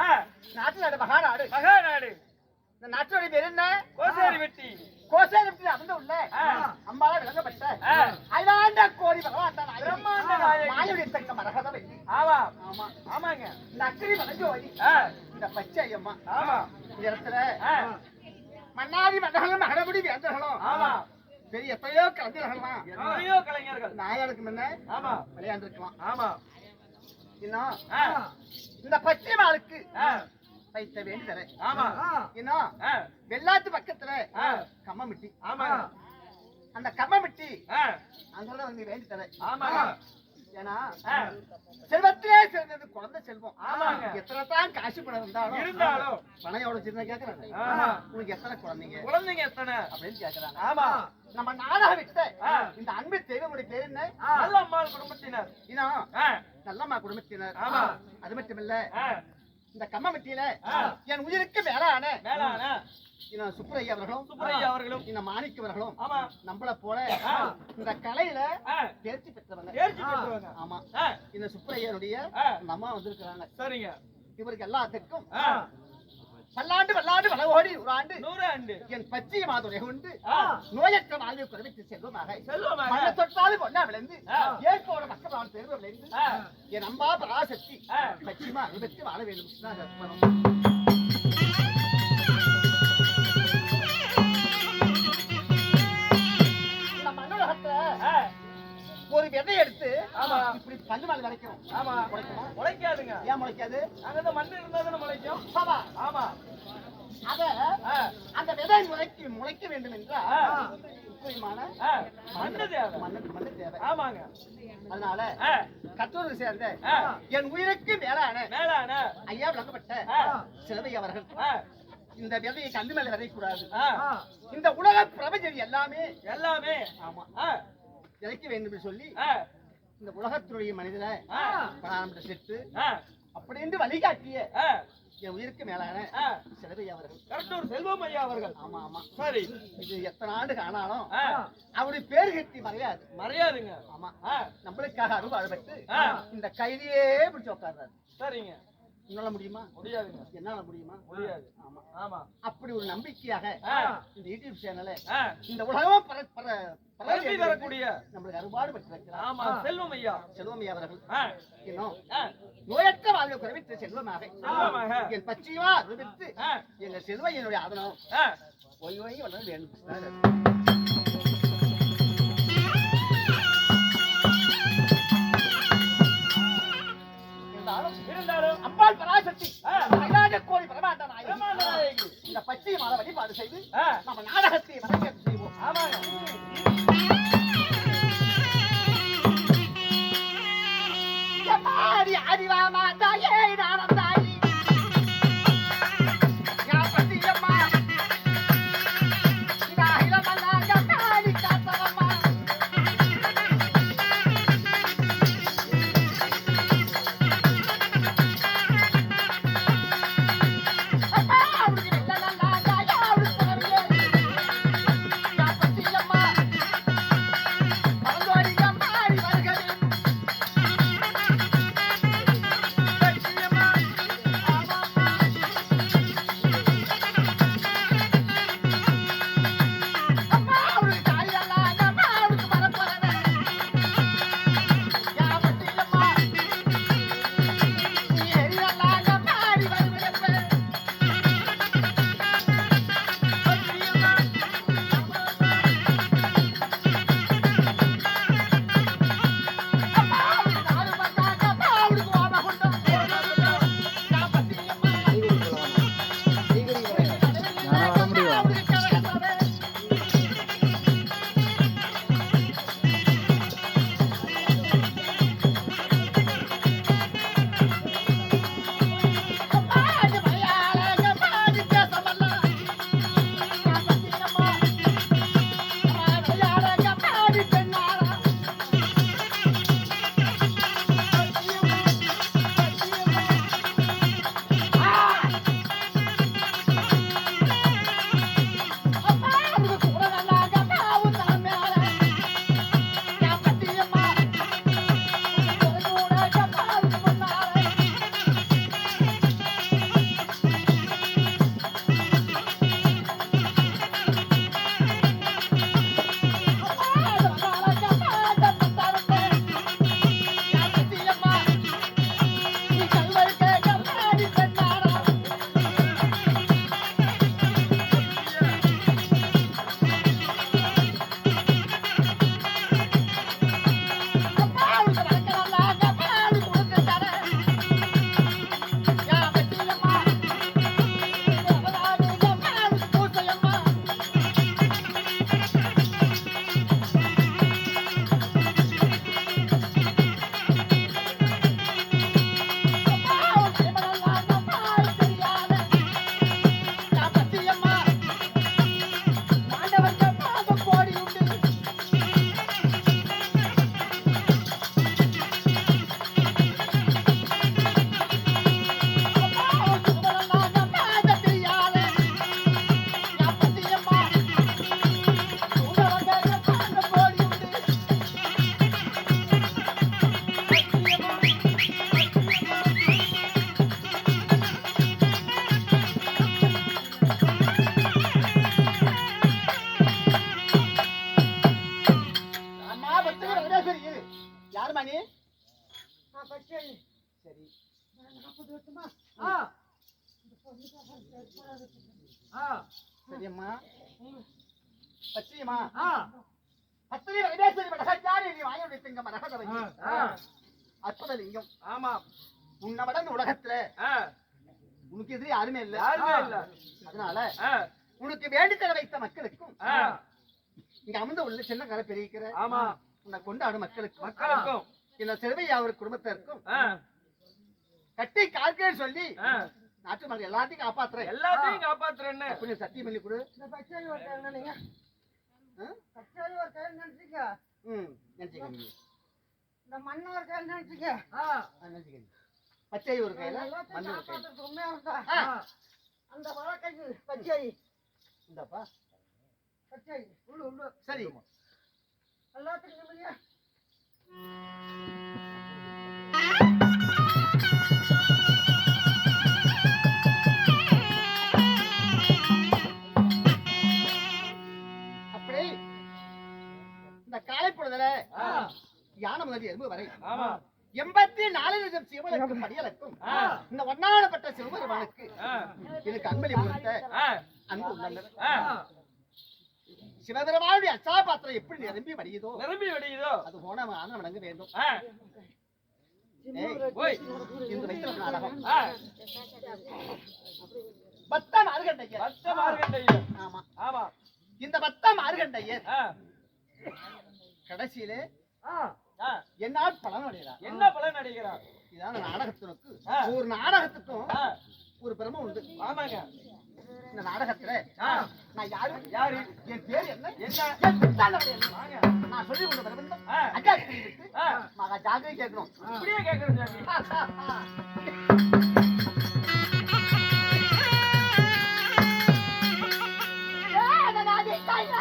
நாட்டு நாடு மகாநாடு. மகாநாடு. இந்த நாட்டோட பேர் என்ன? கோசேரி வெட்டி. கோசேரத்தில் அமர்ந்து உள்ள ஆ. அம்பால விளங்கப்பட்ட. ஆ. ஐந்தாண்ட கோடி பகவான் பிரம்மாண்ட நாயகி. மாயுடைய தக்க மரகத ஆமா ஆமா. ஆமாங்க. இந்த அக்கறை வளஞ்சோதி ஆ, இந்த பச்சை அம்மா ஆமா. இந்த இடத்துல மன்னாதி மன்னர்களும் மகடபடி வேந்தர்களும். ஆமா. பெரிய எத்தனையோ கலைஞர்கள்லாம். எத்தனையோ கலைஞர்கள். நாயாளுக்கு முன்ன ஆமா. விளையாண்டுருக்கலாம். ஆமா. இந்த பச்சை மாளுக்கு வைத்த வேண்டிதரை ஆமா. ஆ, வெள்ளாத்து பக்கத்துல கம்மமிட்டி. ஆமாங்க அந்த கம்மமிட்டி அங்கதான் வந்து வேண்டி தரேன் ஆமாங்க ஏன்னா செல்வத்திலே சிறந்தது குழந்தை செல்வம். எத்தனை தான் காசு பணம் இருந்தாலும் இருந்தாலும். பணம் எவ்வளவு சின்ன கேக்குறாங்க. உனக்கு எத்தனை குழந்தைங்க? குழந்தைங்க எத்தனை? அப்படின்னு கேக்குறாங்க. ஆமா. நம்ம நாடக விட்ட. இந்த அன்பு தெய்வமுடைய பேர் என்ன? நல்ல அம்மாள் குடும்பத்தினர். இன்னும் நல்லம்மா குடும்பத்தினர் ஆமா. அது மட்டும் இல்ல. இந்த கம்மமட்டியில. என் உயிருக்கு மேலான மேலான இன்னும் சுப்பரையா அவர்களும் சுப்பரையா அவர்களும். இந்த மாணிக்க அவர்களும் நம்மள போல. இந்த கலையில தேர்ச்சி பெற்றவங்க. தேர்ச்சி பெற்றவங்க. ஆமா. இந்த சுப்பரையனுடைய அம்மா வந்திருக்கிறாங்க. சரிங்க. இவருக்கு எல்லாத்துக்கும் பல்லாண்டு பல்லாண்டு பலகோடி ஒரு ஆண்டு நூறு ஆண்டு என் பச்சை மாதுரை கொண்டு ஆ, நோயற்ற வாழ்வை குறைவித்து செல்வமாக. மண்ண தொட்டாலும் பொண்ணா விளைந்து ஆ. ஏற்கோட மக்கள் பெருமை விளைந்து என் அம்பா பராசக்தி. பச்சிமா அனுபவித்து வாழ வேண்டும். விதை எடுத்து ஆமா. இப்படி பஞ்சு மேல விளைக்கணும் ஆமா. முளைக்குமா? உழைக்காதுங்க ஏன் முளைக்காது? அங்க மண் இருந்தா தானே முளைக்கும். பாபா ஆமா. அத அந்த விதை முளைக்க முளைக்க வேண்டும் என்றால். முக்கியமான மண்ணு தேவை. மண்ணு மண்ணு தேவை. ஆமாங்க. அதனால ஆ, கத்தூருக்கு சேர்ந்த என் உயிருக்கு மேலான மேலான. ஐயா விளக்கப்பட்ட சிலவை அவர்கள். இந்த விதையை கண்டு மேல விதைக்கூடாது இந்த உலக பிரபஞ்சம் எல்லாமே எல்லாமே. ஆமா. விதைக்க வேண்டும் என்று சொல்லி இந்த உலகத்துடைய மனிதனை பிராணம் செத்து ஆ, அப்படின்னு வழிகாட்டிய என் உயிருக்கு மேலான ஆ. சிலவை அவர்கள். செல்வம் ஐயா அவர்கள். ஆமா ஆமா. சரி. இது எத்தனை ஆண்டு ஆனாலும் ஆ, அவருடைய பேர் கட்டி மறையாது. மறையாதுங்க. ஆமா. நம்மளுக்காக அருள் அழுபட்டு. இந்த கைதியே பிடிச்சு உட்கார்றாரு. சரிங்க. என்னால முடியுமா? முடியாதுங்க. என்னால முடியுமா? முடியாது. ஆமா. ஆமா. அப்படி ஒரு நம்பிக்கையாக இந்த யூடியூப் சேனலை இந்த உலகம் பர பர பரப்பி வரக்கூடிய நம்மளுக்கு அறுபாடு பெற்றிருக்கிறார் ஆமா செல்வம் ஐயா. செல்வமையா அவர்கள். ஆ, இன்னும் நோயற்ற வாழ்வை குறைவித்த செல்வமாக. என் பச்சையுமா அறிவித்து ஆ, எங்க செல்வம் என்னுடைய ஆதனம் ஆ, ஒய் ஒய் வளர வேண்டும். மாலை வழிபாடு செய்து நம்ம நாடகத்தை இரு ஆமா. உன்னை விட இந்த உலகத்துல உனக்கு எதிரி யாருமே இல்ல. யாருமே இல்ல. அதனால உனக்கு வேண்டித்தர வைத்த மக்களுக்கும் இங்க அமர்ந்து உள்ள சின்ன கரை பெரிய ஆமா. உன்னை கொண்டாடும் மக்களுக்கு. மக்களுக்கும் இந்த சிறுவை அவர் குடும்பத்திற்கும் கட்டி கார்க்கேன்னு சொல்லி நாட்டு மக்கள் எல்லாத்தையும் காப்பாத்துறேன். எல்லாத்தையும் காப்பாத்துறேன்னு. அப்படின்னு சத்தியம் பண்ணி கொடு. இந்த பச்சை ஒரு கையில் நினைங்க ஆ? பச்சை ஒரு கையில் நினைச்சுக்க. ம் நினைச்சுக்க இந்த மண்ணை ஒரு கையில் நினைச்சுக்க. நினைச்சுக்க. பச்சை ஒரு கையில மண்ணு ஒரு கையில. உண்மையா ஆ, அந்த வழக்கைக்கு பச்சை இந்தாப்பா. பச்சை உள்ளு உள்ளு சரி. நிம்மதியா அப்படி இந்த காலை பொழுதுல யானை முதல் எறும்பு வரை. ஆமா. எண்பத்தி நாலு லட்சம் சிவனுக்கும் படியலுக்கும் இந்த ஒன்னாடப்பட்ட சிவபெருமானுக்கு எனக்கு அன்பளி கொடுத்த அன்பு ஆ. சிவபெருமானுடைய அச்சாபாத்திரம் எப்படி நிரம்பி வடியுதோ? நிரம்பி வெடிக்குதோ அது போன ஆனந்த வணங்க வேண்டும். ஆ. ஏய், ஓய் இன்று வைத்த நாடகம். ஆ. பத்த மார்கண்டையர். ஆமா. ஆமா. இந்த பத்த மார்கண்டையர் கடைசியிலே என்னால் பலன் அடைகிறார் என்ன பலன் அடைகிறார் இதான நாடகத்தினுக்கு. ஆ. ஒரு நாடகத்துக்கும் ஒரு பெருமை உண்டு. ஆமாங்க. இந்த நாடகத்துல நான் யாரு? யாரு? என் பேர் என்ன? என்ன? நான் சொல்லி கொண்டு பிரபந்தம் மகா ஜாகிரதை கேட்கணும். இப்படியே சாமி ஐயா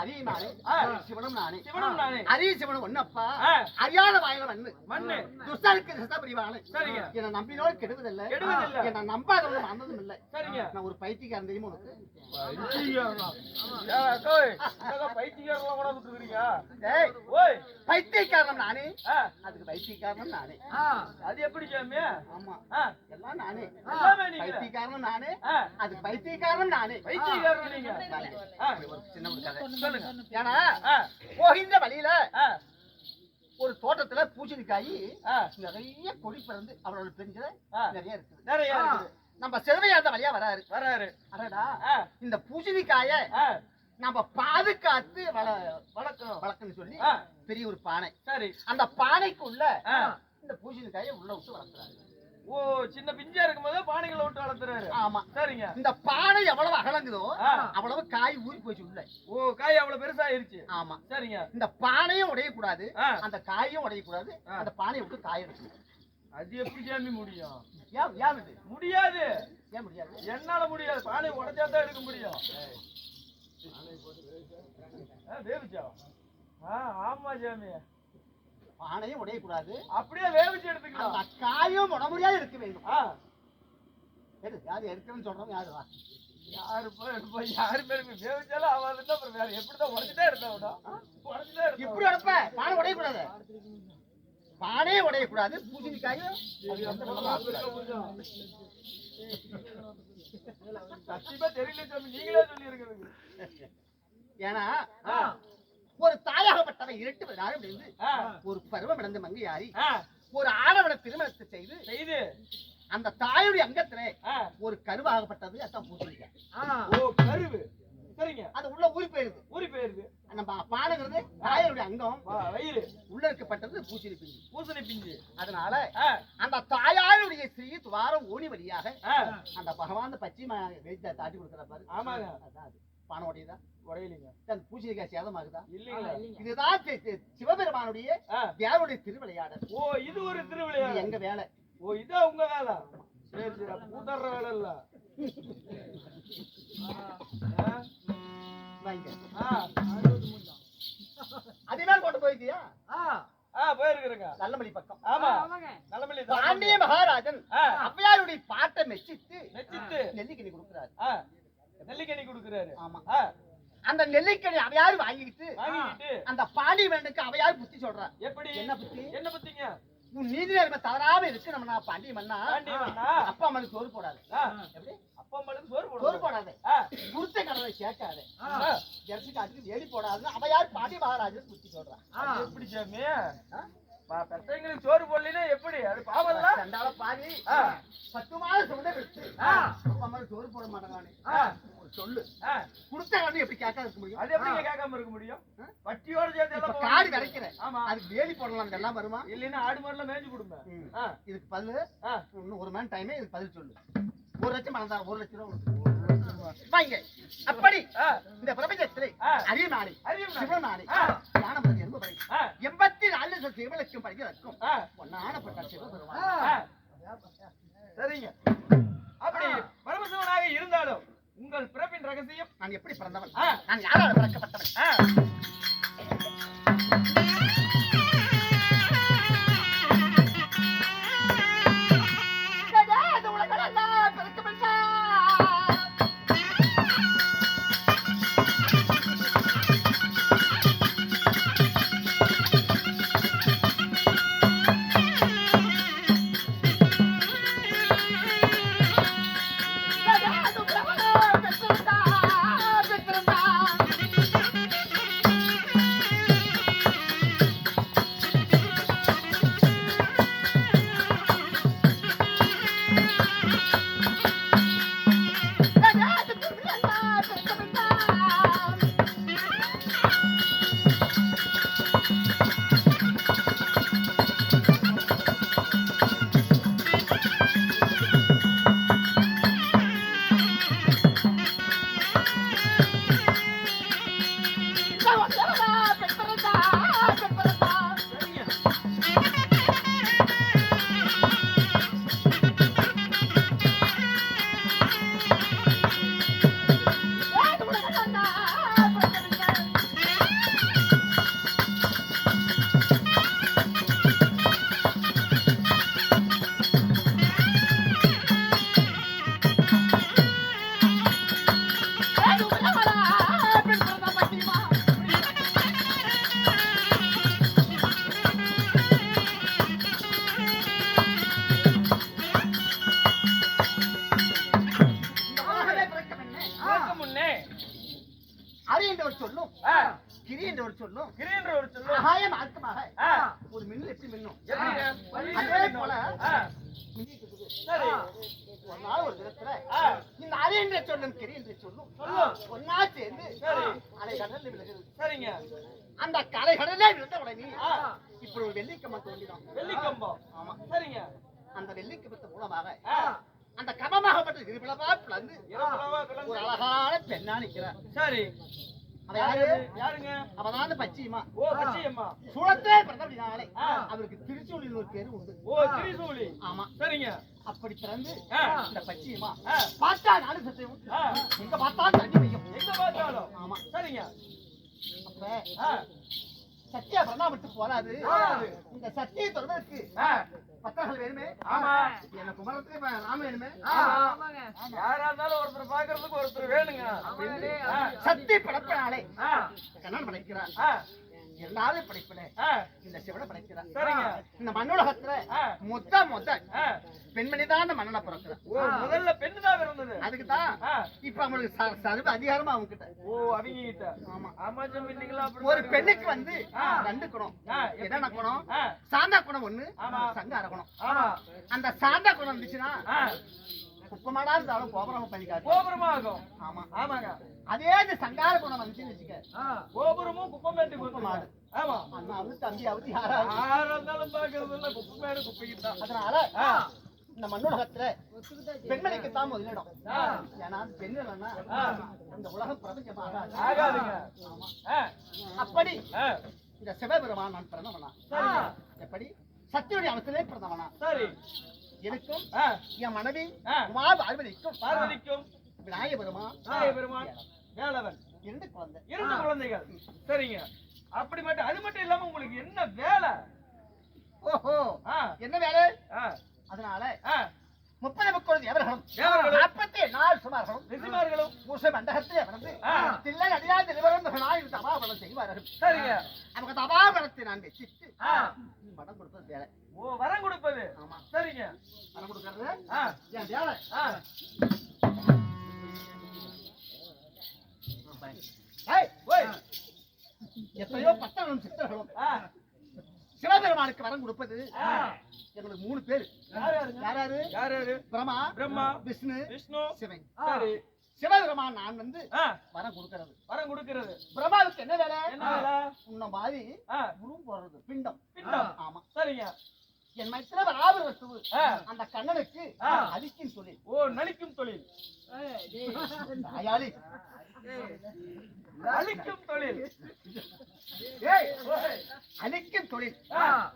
சிவபெருமான் அதே நானே ஆ. சிவனும் நானே சிவனும் நானே அதே சிவனும் ஒன்னப்பா. அறியாத வாயில மண்ணு மண்ணு. துஷ்டருக்கு சரிங்க. என்னை நம்பினோடு கெடுவதில்லை. கெடுவதில்லை. என்னை நம்பாதவங்க மறந்ததும் இல்லை சரிங்க. நான் ஒரு பைத்தியக்காரன் தெரியுமா உனக்கு? கூட விட்டுருக்கீங்க ஓய் பைத்தியக்காரன் நானே. அதுக்கு பைத்தியக்காரன் நானே. அது எப்படி சாமி? ஆமா. எல்லாம் நானே. பைத்தியக்காரன் நானே. அதுக்கு பைத்தியக்காரன் நானே. பைத்தியக்காரன் நீங்க. ஆ. ஒரு சின்ன ஒரு கதை. சொல்லுங்க. ஏன்னா போகின்ற வழியில ஒரு தோட்டத்துல பூச்செடிக்காய் ஆ. நிறைய கொடி பிறந்து அவரோட பெஞ்ச ஆ. நிறைய இருக்குது. நிறைய நம்ம சிறுவையாந்த வழியா வராரு. வராரு. அடடா. இந்த பூசணிக்காய நம்ம பாதுகாத்து வள வணக்கம் வளர்க்குன்னு சொல்லி பெரிய ஒரு பானை. சரி. அந்த பானைக்குள்ள இந்த பூசணிக்காயை உள்ள விட்டு வளர்க்குறாரு ஓ சின்ன பிஞ்சா இருக்கும்போது பானைகளை விட்டு வளர்த்துறாரு. ஆமா. சரிங்க. இந்த பானை எவ்வளவு அகலங்குதோ. அவ்வளவு காய் ஊறி போச்சு உள்ள. ஓ காய் அவ்வளவு பெருசாயிருச்சு. ஆமா. சரிங்க. இந்த பானையும் உடையக்கூடாது. அந்த காயும் உடையக்கூடாது. அந்த பானையை விட்டு காய எடுக்கணும். அது எப்படி சாமி முடியும்? ஏன் ஏன் முடியாது. ஏன் முடியாது? என்னால முடியாது. பானை உடைச்சா தான் எடுக்க முடியும். வேவிச்சா? ஆமா சாமி. பானையும் உடையக்கூடாது. அப்படியே வேவிச்சு அந்த எடுத்துக்கலாம். காயும் உட முடியாது எடுக்க வேண்டும். எடு யாரு எடுக்கணும்னு சொல்றோம் யாரு? வா. யாரு போய் யாரு பேருக்கு வேவிச்சாலும் இருந்தா அப்புறம் வேற எப்படிதான் உடச்சுதான் எடுத்தா விடும் உடச்சுதான் இப்படி உடப்ப? பானை உடையக்கூடாது. பானையே உடையக்கூடாது. பூசணிக்காயும். சத்தியமா தெரியல சாமி. நீங்களே சொல்லி இருக்கிறது ஏன்னா ஒரு தாயாகப்பட்டவன் இரட்டு நாளும் இருந்து ஒரு பருவம் இழந்த மங்கையாரி ஒரு ஆடவன திருமணத்தை செய்து செய்து அந்த தாயுடைய அங்கத்துல. ஒரு கருவாகப்பட்டது அதான் பூசணிக்காய். ஓ கருவு. சரிங்க. அது உள்ள ஊறி போயிருது. ஊறி போயிருது. நம்ம பாடுங்கிறது தாயுடைய அங்கம். வயிறு. உள்ள இருக்கப்பட்டது பூசணி பிஞ்சு. பூசணி பிஞ்சு. அதனால அந்த தாயாருடைய ஸ்ரீ துவாரம் ஓணி வழியாக அந்த பகவான் பச்சை வெயிட்ட தாட்டி கொடுக்குற பாரு. ஆமாங்க. அதான் அது பானோடையதா உடையலிங்க அந்த பூசணிக்காய் சேதமாகுதா? இல்லைங்களா இதுதான் சிவபெருமானுடைய. தேவனுடைய திருவிளையாடல். ஓ இது ஒரு இது திருவிளையாடல். எங்க வேலை? ஓ இதான் உங்க வேலை? சரி சரி கூட்டற வேலை இல்ல ஆ, வாங்க ஆ, அதே மாதிரி கொண்டு போயிருக்கியா? போயிருக்கிறேங்க. நல்லமணி பக்கம். ஆமா. நல்லமல்லி பாண்டிய மகாராஜன் அவ்வையாருடைய பாட்டை மெச்சித்து நெச்சிட்டு நெல்லிக்கனி கொடுக்குறாரு. நெல்லிக்கனி கொடுக்குறாரு. ஆமா. அந்த நெல்லிக்கனி அவையாரு வாங்கிக்கிட்டு? வாங்கிக்கிட்டு. அந்த பாண்டி வேண்டுக்கு அவையாரு புத்தி சொல்றா? எப்படி? என்ன புத்தி? என்ன பத்திங்க? உன் நீதி நேர்மை தவறாம இருக்கு நம்ம நான் பாண்டி மன்னா. அப்பா அம்மனுக்கு சோறு போடாது. எப்படி? அப்பா அம்மாளுக்கு சோறு சோறு போடாது. குருத்த கடலை கேட்காது. ஜெர்சி காட்டுக்கு வேலி போடாதுன்னு அவையார் பாண்டி மகாராஜன் புத்தி சொல்றான் எப்படி சாமி? பெத்தவங்களுக்கு சோறு போடலைன்னா எப்படி? அது பாவம்ல? சண்டால பாதி. பத்து மாதம். அப்பா அம்மனுக்கு சோறு போட மாட்டேங்கானே ஆ, ஒரு சொல்லு குடுத்த எப்படி கேட்காத இருக்க முடியும்? அது கேட்காம இருக்க முடியும்? வட்டியோட சேர்த்து எல்லாம் காடு போடுவாங்க. விளைக்கிறேன் ஆமா. அதுக்கு வேலி போடலாம். எல்லாம் வருமா? இல்லைன்னா ஆடு மாடுலாம் மேய்ஞ்சு கொடுங்க. இதுக்கு பதில். இன்னும் ஒரு மணி டைமே இதுக்கு பதில் சொல்லு. ஒரு லட்சம் பணம் தான் ஒரு லட்சம் ரூபா. வாங்க அப்படி. இந்த பிரபஞ்சத்திலே அறியும் நான். சிவமானி ஆ. ஞானபதி என்பவரை ஆ, எண்பத்தி நாலு லட்சம் சிவலட்சம் படிக்கிறதுக்கும் சிவபெருமான். ஆ. சரிங்க. அப்படி பரமசிவனாக இருந்தாலும் உங்கள் பிறப்பின் ரகசியம் நான் எப்படி பிறந்தவன். நான் யாரால் பிறக்கப்பட்டவன்? அரி என்றவர் சொல்லும். கிரி என்றவர் சொல்லும். கிரீன்ற ஒரு சொல்லு ஆகாய மார்க்கமாக. ஒரு மின்னல் எப்படி மின்னும். அதே போல ஒரு நாள் ஒரு விதத்துல ஆ, இந்த அரி என்ற சொல்லும் கிரி என்று சொல்லும். சொல்லும். ஒன்னா சேர்ந்து சரி. அலை கடலில் விழுகிறது. சரிங்க. அந்த கலை கடலே விழுந்த உடனே இப்படி ஒரு வெள்ளிக்கம்பம் தோன்றினோம் வெள்ளிக்கம்பம் ஆமா. சரிங்க. அந்த வெள்ளிக்கம்பத்தின் மூலமாக அந்த கமமாகப்பட்ட இருபிளவா பிளந்து ஒரு. அழகான பெண்ணா நிக்கிறார். சரி. யாருங்க? அவதான் பச்சியம்மா. ஓ பச்சையம்மா. சுழத்தே. அவருக்கு திருச்சூழில் ஒரு பேரு உண்டு. ஓ திரிசூலி ஆமா. சரிங்க. அப்படி பிறந்து. இந்த பச்சியம்மா பார்த்தா நாலு சத்தியம் எங்க பார்த்தாலும் தண்ணி வைக்கும் எங்க பார்த்தாலும்? ஆமா. சரிங்க. அப்ப சத்தியா பிறந்தா விட்டு போறாது போராது. இந்த சத்தியை தொடர்பதற்கு ஆ, பத்திரங்கள் வேணுமே? ஆமா. என்ன குமரத்துக்கு இப்ப ராம வேணுமே? ஆமா. யாரா இருந்தாலும் ஒருத்தர் பாக்குறதுக்கு ஒருத்தர் வேணுங்க. சத்தி படைப்பினாலே கண்ணன் படைக்கிறான் ஆ, எல்லாரும் படைப்பில. இந்த சிவனை. இந்த மண்ணுலகத்துல மொத்த மொத்த. பெண்மணி தான் பிறக்கிறான் ஓ முதல்ல பெண்ணு தான் பிறந்தது அதுக்கு தான் ஆ. இப்ப அவங்களுக்கு சர்வ அதிகாரமா அவங்க கிட்ட ஓ அவங்க கிட்ட ஆமா அமைச்சம் இல்லைங்களா ஒரு பெண்ணுக்கு வந்து. ரெண்டு குணம்? என்னென்ன குணம்? சாந்தா குணம் ஒண்ணு. சங்கார குணம் அந்த சாந்தா குணம் இருந்துச்சுன்னா குப்பமாடா இருந்தாலும் கோபுரம் பண்ணிக்காது. கோபுரமா ஆகும் ஆமா. ஆமாங்க. அதே இந்த சங்கார குணம் வந்துச்சுன்னு வச்சுக்க. கோபுரமும் குப்பமேட்டு குப்பமாடு. ஆமா. அண்ணாவது தம்பியாவது யாராவது யாரா இருந்தாலும் பாக்குறது இல்ல குப்பமேடு குப்பைக்கு தான். அதனால இந்த மண்ணுலகத்துல பெண்மணிக்கு தான் முதலிடம் ஆ. ஏன்னா பெண் இல்லைன்னா. இந்த உலகம் பிரபஞ்சமாக அப்படி இந்த சிவபெருமான் நான் பிறந்தவனா? எப்படி? சத்தியுடைய அவசிலே பிறந்தவனா? சரி. எனக்கும் என் மனைவி பார்வதிக்கும் பார்வதிக்கும் விநாயக பெருமான் விநாயக பெருமான் வேலவன். இரண்டு குழந்தை. இரண்டு குழந்தைகள். சரிங்க. அப்படி மட்டும் அது மட்டும் இல்லாம உங்களுக்கு என்ன வேலை? ஓஹோ. என்ன வேலை? அதனால முப்பது முப்பது தேவர்களும். நாற்பத்தி நாலு சுமார்களும் ரிஷிமார்களும் மூச மண்டகத்திலே பிறந்து. தில்லை நிலவரந்தவர்களாய் இந்த தபாபலம் செய்வார்கள். சரிங்க. அவங்க தபாபலத்தை நான் வெச்சிட்டு ஆ, பணம் கொடுப்பது வேலை. ஓ வரம் கொடுப்பது. ஆமா. சரிங்க. பணம் கொடுக்கறது என் வேலை எத்தனையோ பட்டணம் சித்தர்களும் ஆ, சிவபெருமானுக்கு வரம் கொடுப்பது. எங்களுக்கு மூணு பேர்? யாராரு யார் யாரு? பிரமா பிரம்மா விஷ்ணு விஷ்ணு. சிவன். சிவபெருமான் நான் வந்து வரம் கொடுக்கறது. வரம் கொடுக்கிறது. பிரம்மாவுக்கு என்ன வேலை? என்ன வேலை? உன்ன மாதிரி உருவம் போடுறது பிண்டம். பிண்டம். ஆமா. சரிங்க. என் மைத்திர ஆ. அந்த கண்ணனுக்கு ஆ. அடிக்கும் தொழில். ஓ நலிக்கும் தொழில். தாயாளி அழிக்கும் தொழில். அழிக்கும் தொழில்.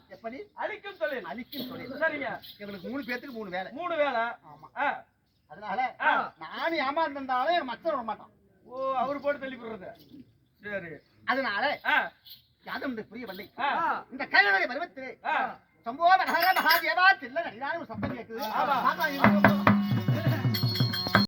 எப்படி? அழிக்கும் தொழில். அழிக்கும் தொழில். சரிங்க. எங்களுக்கு மூணு பேத்துக்கு மூணு வேலை. மூணு வேலை. ஆமா. அதனால ஆ. நான் ஏமாந்தாலும் என் மச்சன் விட மாட்டான். ஓ அவர் போட்டு தள்ளி போடுறது. சரி. அதனால ஆ, யாதும் புரியவில்லை. ஆ, இந்த கைநடை பருவத்திலே. சம்போ மகர மகாதேவா தில்ல ஒரு சத்தம் கேட்குது ஆமா.